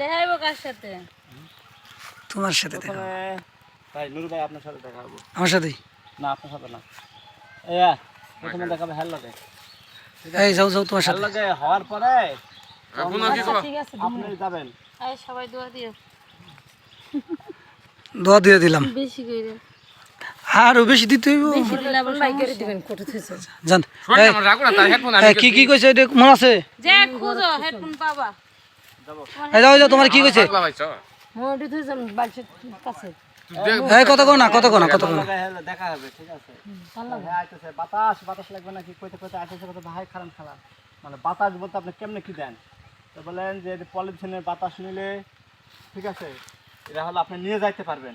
দেখাইবো কার সাথে? তোমার সাথে দেখা ভাই নুরু ভাই আপনার সাথে দেখা হব। আমার সাথেই? না আপনার সাথে না। এয়া প্রথমে দেখাবে হ্যালো এই যাও যাও তোমার সাথে। হওয়ার পরে ঠিক আছে আপনি যাবেন। আয় সবাই দোয়া দিও। দোয়া দিয়ে দিলাম। বেশি করে আরও বেশি দিতে হইব। জান কি কি কইছে এটা মনে আছে? যে খুঁজো হেডফোন পাবা। এই যাও যাও তোমার কি কইছে? কত কো না কত কো না কত কো না। লগে হ্যালো দেখা হবে ঠিক আছে? হ্যাঁ আইতেছে বাতাস বাতাস লাগবে নাকি? কইতে কইতে আইতেছে কত ভাই খারাপ খারাপ মানে বাতাস বলতে আপনি কেমনে কি দেন? তো বলেন যে পলিথিনের বাতাস নিলে ঠিক আছে? এটা হলো আপনি নিয়ে যাইতে পারবেন।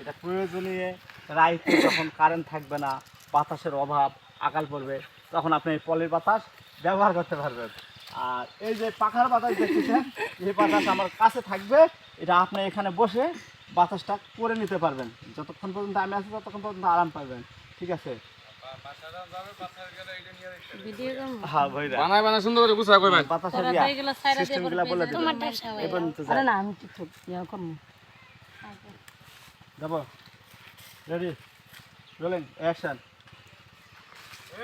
এটা প্রয়োজনীয়। রাইতে যখন কারেন্ট থাকবে না বাতাসের অভাব আকাল পড়বে তখন আপনি এই পলির বাতাস ব্যবহার করতে পারবেন। আর এই যে পাখার বাতাস দেখতেছেন এই বাতাস আমার কাছে থাকবে এটা আপনি এখানে বসে বাতাসটা করে নিতে পারবেন। যতক্ষণ পর্যন্ত আমি আছি ততক্ষণ পর্যন্ত আরাম পাবেন। ঠিক আছে? হ্যাঁ আমি টিকটক যাব? রেডি রোলিং অ্যাকশন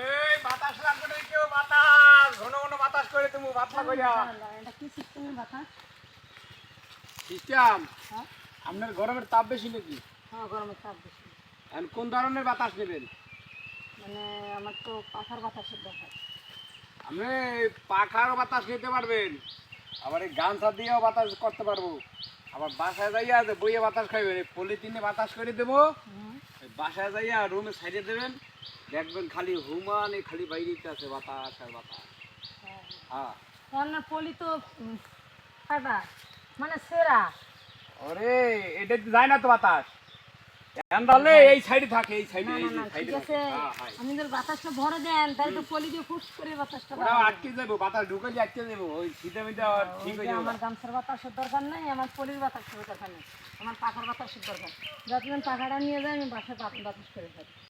এই বাতাস লাগবে না কেউ বাতাস। ঘন ঘন বাতাস করে তুমি বাতলা কইরা। এটা কি সিস্টেমের কথা সিস্টেম। আপনার গরমের তাপ বেশি নাকি? হ্যাঁ গরমে চাপ বেশি। এখন কোন ধরনের বাতাস নেবেন? মানে আমার তো পাখার বাতাসের দরকার। আপনি পাখার বাতাস নিতে পারবেন। আবার এই গামছা দিয়েও বাতাস করতে পারব। আবার বাসায় যাইয়া যে বইয়ে বাতাস খাইবেন পলিথিনে বাতাস করে দেবো। বাসায় যাইয়া রুমে সাইডে দেবেন দেখবেন খালি হুমানে খালি বাইরেতে আছে বাতাস আর বাতাস। হ্যাঁ। রান্নার পলি তো ফাটা মানে সেরা। ওরে এটা যায় না তো বাতাস। হলে এই সাইডে থাকে এই সাইডে এই সাইডে আছে। আমি যদি বাতাসটা ভরে দেন তাই তো পলি দিয়ে ফুস করে বাতাসটা ওরা আটকে যাব বাতাস ঢুকে যে আটকে যাব ওই শীতে মিতে ঠিক হয়ে যাবে। আমার গামছার বাতাসের দরকার নেই আমার পলির বাতাসের দরকার নেই আমার পাখার বাতাসের দরকার। যতদিন পাখাটা নিয়ে যায় আমি বাসায় বাতাস করে থাকি।